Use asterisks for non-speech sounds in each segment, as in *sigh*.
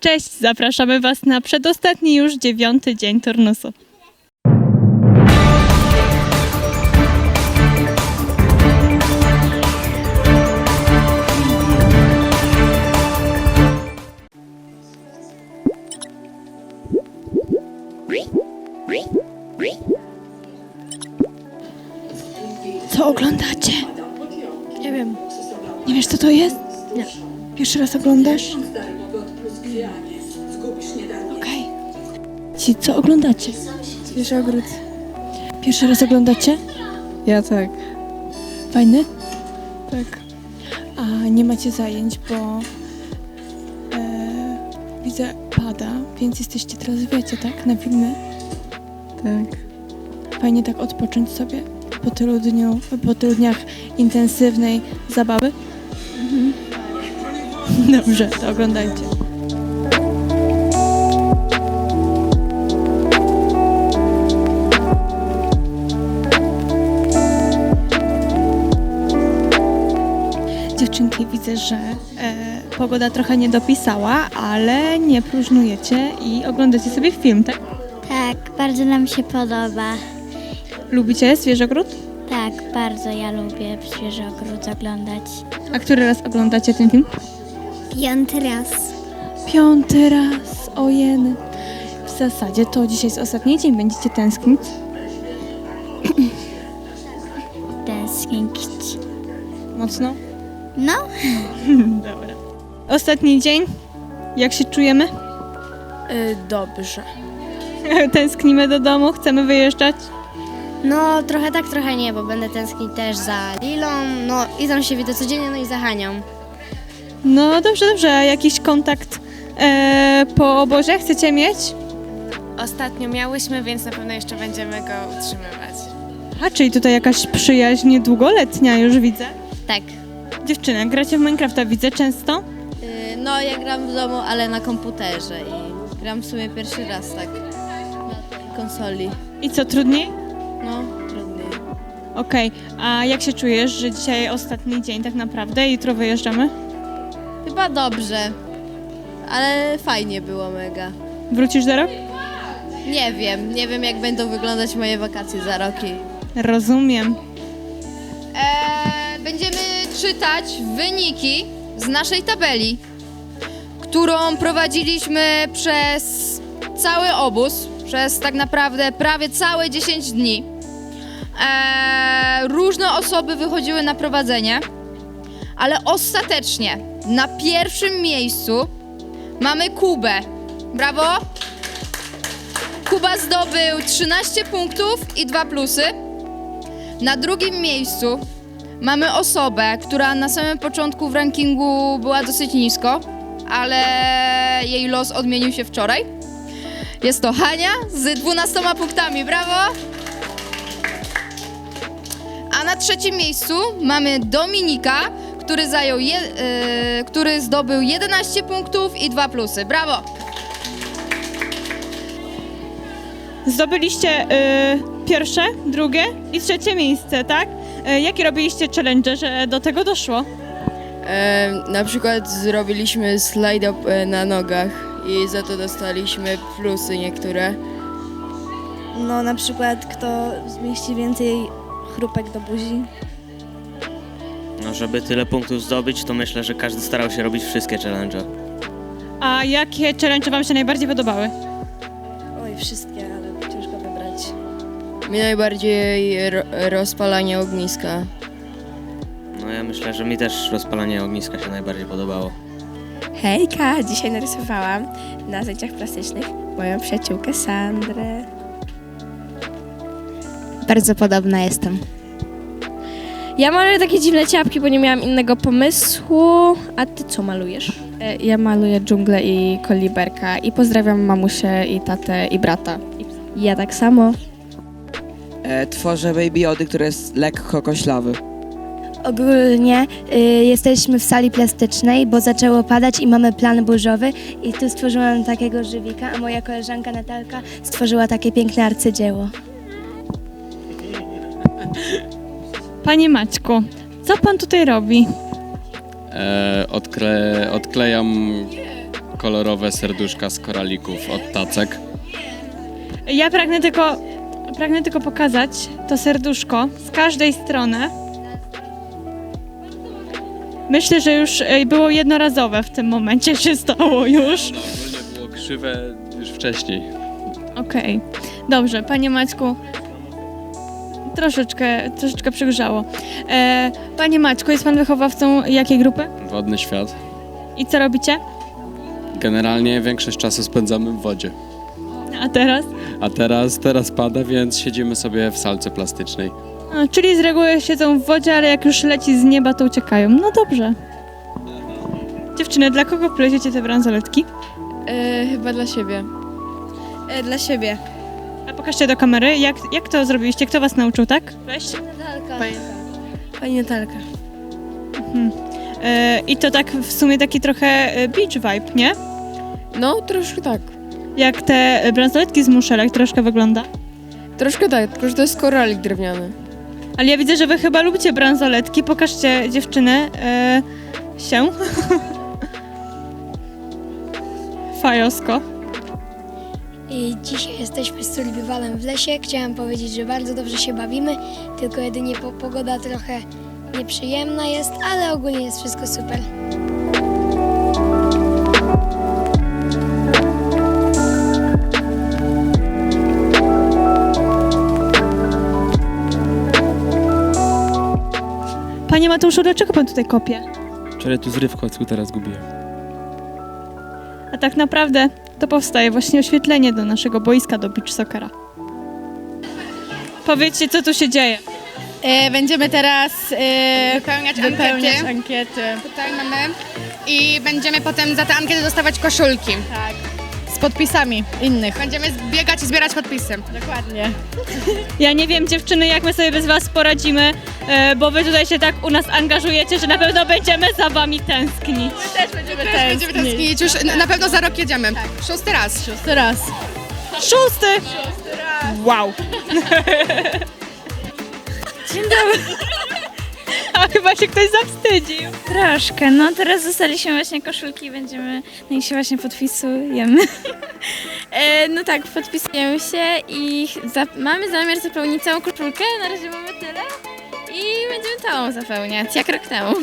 Cześć, zapraszamy Was na przedostatni już dziewiąty dzień turnusu. Co oglądacie? Nie wiem. Nie wiesz, co to jest? Nie. Pierwszy raz oglądasz? Okej. Ci, co oglądacie? Świeży ogród. Pierwszy raz oglądacie? Ja tak. Fajny? Tak. A nie macie zajęć, bo e, widzę pada, więc jesteście teraz, wiecie, tak? Na filmy. Tak. Fajnie tak odpocząć sobie po tylu, dniu, po tylu dniach intensywnej zabawy. Dobrze, to oglądajcie. Dziewczynki, widzę, że e, pogoda trochę nie dopisała, ale nie próżnujecie i oglądacie sobie film, tak? Tak, bardzo nam się podoba. Lubicie Zwierzogród? Tak, bardzo ja lubię świeży ogród oglądać. A który raz oglądacie ten film? Piąty raz. Piąty raz, ojeny. W zasadzie to dzisiaj jest ostatni dzień, będziecie tęsknić. Tęsknić. Mocno? No, *laughs* Dobra. Ostatni dzień. Jak się czujemy? Y, dobrze. *laughs* Tęsknimy do domu, chcemy wyjeżdżać. No, trochę tak, trochę nie, bo będę tęsknić też za Lilą, no i tam się widzę codziennie, no i za Hanią. No dobrze, dobrze. A jakiś kontakt e, po obozie chcecie mieć? Ostatnio miałyśmy, więc na pewno jeszcze będziemy go utrzymywać. A, czyli tutaj jakaś przyjaźń długoletnia już widzę. Tak. Dziewczyna, gracie w Minecrafta, widzę często. Y, No, ja gram w domu, ale na komputerze i gram w sumie pierwszy raz tak na tej konsoli. I co, trudniej? No, trudniej. Okej, a jak się czujesz, że dzisiaj ostatni dzień tak naprawdę i jutro wyjeżdżamy? Chyba dobrze, ale fajnie było mega. Wrócisz za rok? Nie wiem, nie wiem jak będą wyglądać moje wakacje za rok i Rozumiem. Eee, będziemy czytać wyniki z naszej tabeli, którą prowadziliśmy przez cały obóz, przez tak naprawdę prawie całe 10 dni. Eee, różne osoby wychodziły na prowadzenie, ale ostatecznie na pierwszym miejscu mamy Kubę. Brawo! Kuba zdobył 13 punktów i 2 plusy. Na drugim miejscu mamy osobę, która na samym początku w rankingu była dosyć nisko, ale jej los odmienił się wczoraj. Jest to Hania z 12 punktami. Brawo! A na trzecim miejscu mamy Dominika, który zajął je, yy, który zdobył 11 punktów i 2 plusy. Brawo! Zdobyliście y, pierwsze, drugie i trzecie miejsce, tak? Y, jakie robiliście challenge, że do tego doszło? E, na przykład zrobiliśmy slide up e, na nogach i za to dostaliśmy plusy niektóre. No, na przykład kto zmieści więcej chrupek do buzi. No, żeby tyle punktów zdobyć, to myślę, że każdy starał się robić wszystkie challenge. A jakie challenge wam się najbardziej podobały? Oj, wszystkie. Mi najbardziej ro, rozpalanie ogniska. No ja myślę, że mi też rozpalanie ogniska się najbardziej podobało. Hejka! Dzisiaj narysowałam na zajęciach plastycznych moją przyjaciółkę Sandrę. Bardzo podobna jestem. Ja maluję takie dziwne ciapki, bo nie miałam innego pomysłu. A ty co malujesz? E, Ja maluję dżunglę i koliberka i pozdrawiam mamusię i tatę i brata. Ja tak samo. E, tworzę baby Jody, który jest lekko koślawy. ogólnie y, jesteśmy w sali plastycznej, bo zaczęło padać i mamy plan burzowy i tu stworzyłam takiego żywika, a moja koleżanka Natalka stworzyła takie piękne arcydzieło. Panie Maćku, co pan tutaj robi? E, odkle, odklejam kolorowe serduszka z koralików od tacek. Ja pragnę tylko, pragnę tylko pokazać to serduszko z każdej strony. Myślę, że już było jednorazowe w tym momencie się stało już. No, ogólnie było krzywe już wcześniej. Okej, dobrze, panie Maćku. Troszeczkę, troszeczkę przygrzało. E, panie Maćku, jest pan wychowawcą jakiej grupy? Wodny świat. I co robicie? Generalnie większość czasu spędzamy w wodzie. A teraz? A teraz, teraz pada, więc siedzimy sobie w salce plastycznej. A, czyli z reguły siedzą w wodzie, ale jak już leci z nieba, to uciekają. No dobrze. Dziewczyny, dla kogo pleciecie te bransoletki? E, chyba dla siebie. E, dla siebie. A pokażcie do kamery, jak, jak to zrobiliście? Kto was nauczył, tak? Weź. Pani Natalka. E, I to tak w sumie taki trochę e, beach vibe, nie? No, troszkę tak. Jak te bransoletki z muszelek troszkę wygląda. Troszkę tak, tylko że to jest koralik drewniany. Ale ja widzę, że wy chyba lubicie bransoletki. Pokażcie dziewczyny e, się. *laughs* Fajosko. I dzisiaj jesteśmy z Survivalem w lesie. Chciałam powiedzieć, że bardzo dobrze się bawimy, tylko jedynie po, pogoda trochę nieprzyjemna jest, ale ogólnie jest wszystko super. Panie Mateuszu, dlaczego pan tutaj kopie? Wczoraj tu zrywkę od skutera zgubiłem. A tak naprawdę to powstaje właśnie oświetlenie do naszego boiska do beach soccera. Powiedzcie, co tu się dzieje. E, będziemy teraz e, wypełniać, Wypełniać ankiety. ankiety. Tutaj mamy. I będziemy potem za te ankiety dostawać koszulki. Tak. Z podpisami innych. Będziemy biegać i zbierać podpisy. Dokładnie. Ja nie wiem, dziewczyny, jak my sobie bez was poradzimy, e, bo wy tutaj się tak u nas angażujecie, że na pewno będziemy za wami tęsknić. Też będziemy Też będziemy tęsknić. Już na- na pewno za rok jedziemy. Szósty raz. Szósty raz. Szósty! Wow! Dzień dobry. *laughs* *laughs* Chyba się ktoś zawstydził. Troszkę, no teraz dostaliśmy właśnie koszulki i będziemy, no i się właśnie podpisujemy. *laughs* e, no tak, podpisujemy się i za, mamy zamiar zapełnić całą koszulkę, na razie mamy tyle i będziemy całą zapełniać, jak rok temu.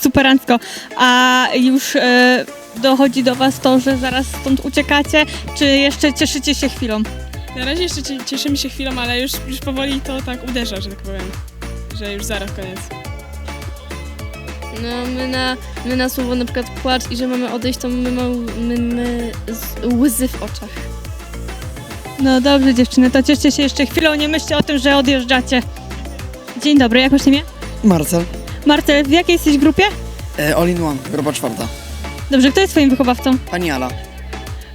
Superancko. A już e, dochodzi do was to, że zaraz stąd uciekacie, czy jeszcze cieszycie się chwilą? Na razie jeszcze cie- cieszymy się chwilą, ale już, już powoli to tak uderza, że tak powiem. Że już zaraz koniec. No my na, my na słowo na przykład płacz i że mamy odejść, to my mamy my, my z, łzy w oczach. No dobrze dziewczyny, to cieszcie się jeszcze chwilą, nie myślcie o tym, że odjeżdżacie. Dzień dobry, jak masz imię? Marcel. Marcel, w jakiej jesteś grupie? E, all in one, grupa czwarta. Dobrze, kto jest twoim wychowawcą? Pani Ala.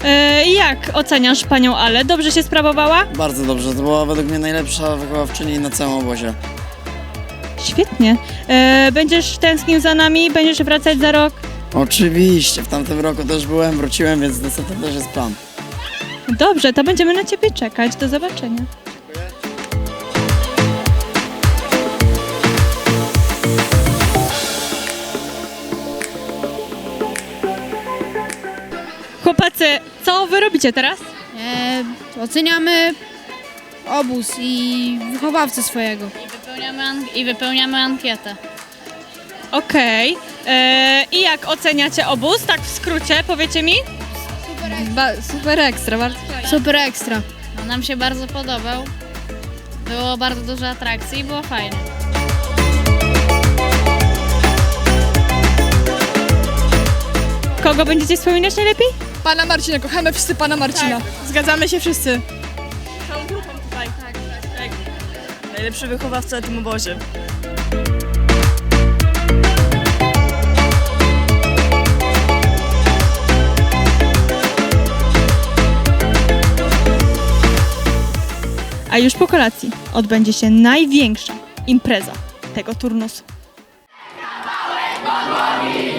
E, jak oceniasz panią Ale? Dobrze się sprawowała? Bardzo dobrze, to była według mnie najlepsza wychowawczyni na całym obozie. Świetnie. E, będziesz tęsknił za nami? Będziesz wracać za rok? Oczywiście, w tamtym roku też byłem, wróciłem, więc niestety też jest plan. Dobrze, to będziemy na ciebie czekać. Do zobaczenia. Chłopacy, co wy robicie teraz? E, oceniamy obóz i wychowawcę swojego. I wypełniamy ankietę. Okej. E, I jak oceniacie obóz? Tak w skrócie, powiecie mi? super ekstra, bardzo Super ekstra. No, nam się bardzo podobał. Było bardzo dużo atrakcji i było fajnie. Kogo będziecie wspominać najlepiej? Pana Marcina, kochamy wszyscy pana Marcina. Zgadzamy się wszyscy. Najlepszy wychowawca na tym obozie. A już po kolacji odbędzie się największa impreza tego turnusu. Nie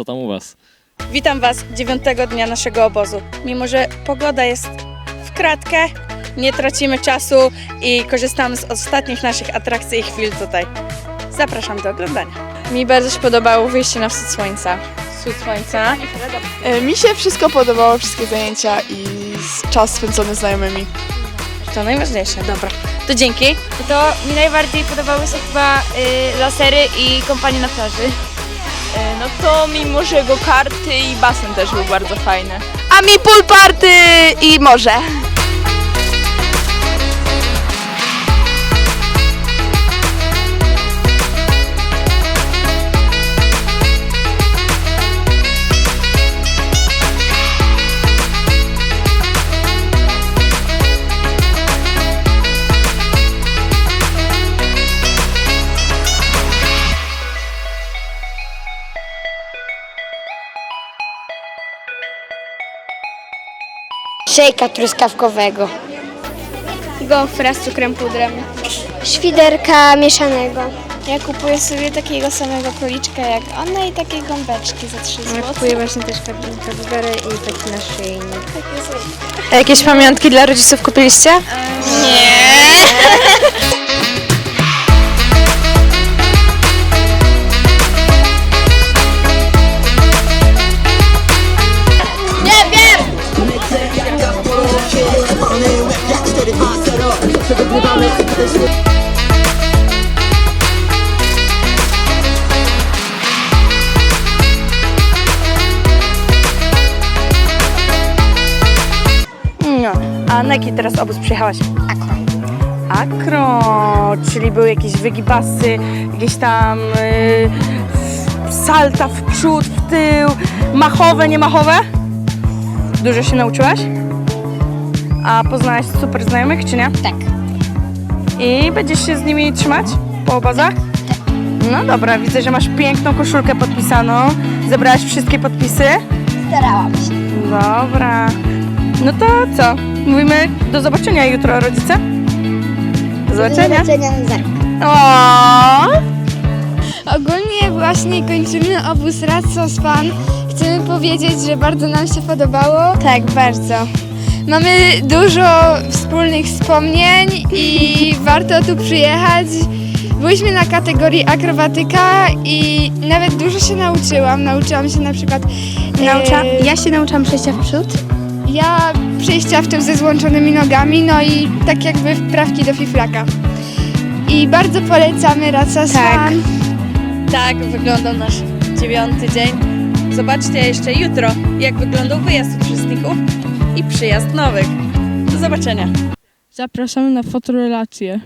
co tam u was? Witam Was dziewiątego dnia naszego obozu. Mimo, że pogoda jest w kratkę, nie tracimy czasu i korzystamy z ostatnich naszych atrakcji i chwil tutaj. Zapraszam do oglądania. Mi bardzo się podobało wyjście na wschód słońca. Wschód słońca. Mi się wszystko podobało, wszystkie zajęcia i czas spędzony z znajomymi. To najważniejsze, dobra. To dzięki. To mi najbardziej podobały się chyba y, lasery i kąpanie na plaży. No to mimo, że go karty i basen też był bardzo fajny. A mi pool party i morze. Szejka truskawkowego. Gofra z cukrem pudrem. Świderka mieszanego. Ja kupuję sobie takiego samego króliczka jak ona i takie gąbeczki za 3 zł. Ja kupuję właśnie też kapibary i taki naszyjnik. A jakieś pamiątki dla rodziców kupiliście? *laughs* No, a na jaki teraz obóz przyjechałaś? Akro. Akro, czyli były jakieś wygibasy, jakieś tam y, salta w przód, w tył, machowe, niemachowe? Dużo się nauczyłaś? A poznałaś super znajomych, czy nie? Tak. I będziesz się z nimi trzymać po obozach? No dobra, widzę, że masz piękną koszulkę podpisaną. Zebrałaś wszystkie podpisy? Starałam się. Dobra. No to co? Mówimy do zobaczenia jutro, rodzice? Do zobaczenia. zobaczenia za O! Ogólnie właśnie kończymy obóz Ratsos Pan. Chcemy powiedzieć, że bardzo nam się podobało. Tak, bardzo. Mamy dużo wspólnych wspomnień i warto tu przyjechać. Byliśmy na kategorii akrobatyka i nawet dużo się nauczyłam. Nauczyłam się na przykład. Naucza? e, Ja się nauczyłam przejścia w przód. Ja przejścia w tym ze złączonymi nogami, no i tak jakby wprawki do fiflaka. I bardzo polecamy Ratsos Tak. Tak wyglądał nasz dziewiąty dzień. Zobaczcie jeszcze jutro, jak wyglądał wyjazd uczestników i przyjazd nowych. Do zobaczenia. Zapraszamy na fotorelację.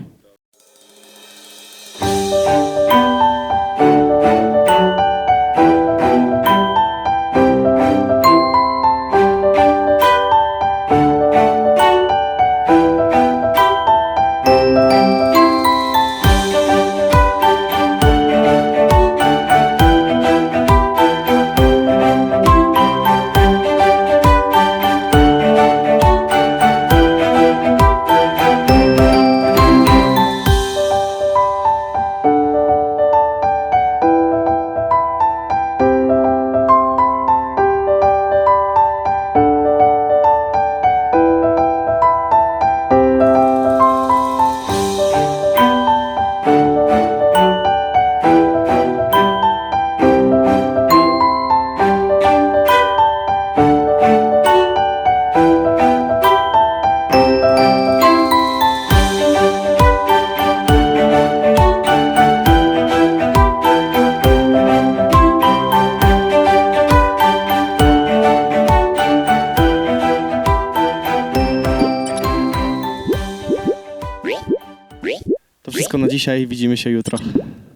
Dzisiaj, widzimy się jutro.